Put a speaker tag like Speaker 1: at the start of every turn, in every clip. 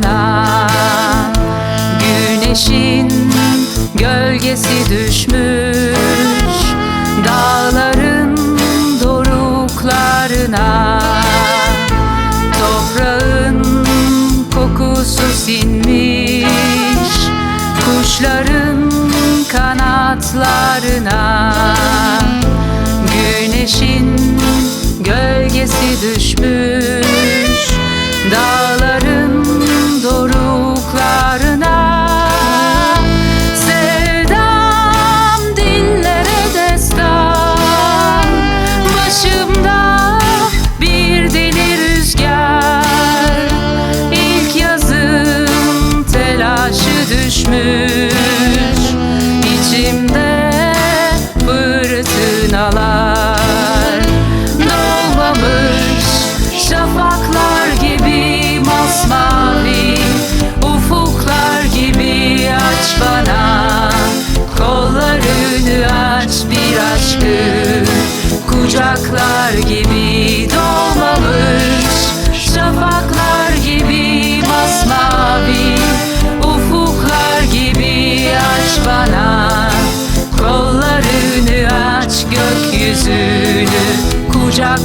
Speaker 1: başına Güneşin gölgesi düşmüş Dağların doruklarına. Toprağın kokusu sinmiş Kuşların kanatlarına. Güneşin gölgesi düşmüş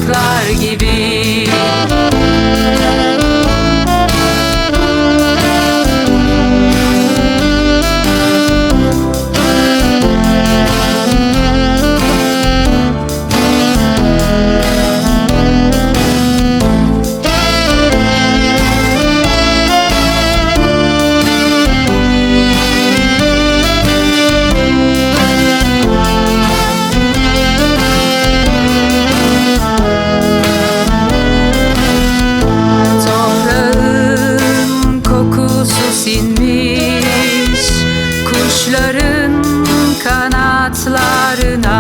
Speaker 1: kuşlar gibi sinmiş Kuşların kanatlarına.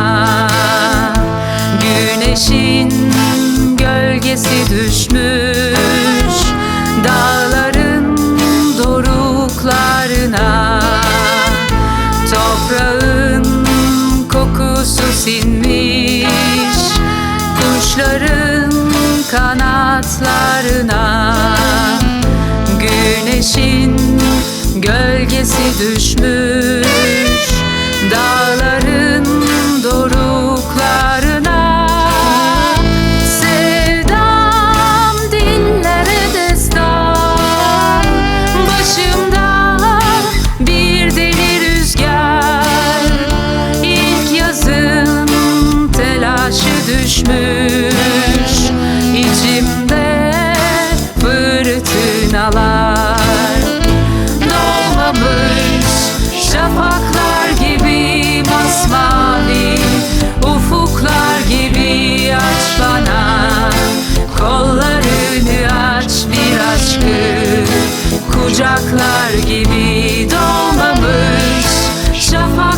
Speaker 1: Güneşin gölgesi düşmüş Dağların doruklarına. Toprağın kokusu sinmiş Kuşların kanatlarına. Güneşin Gölgesi düşmüş. kucaklar gibi dolmamış şafak.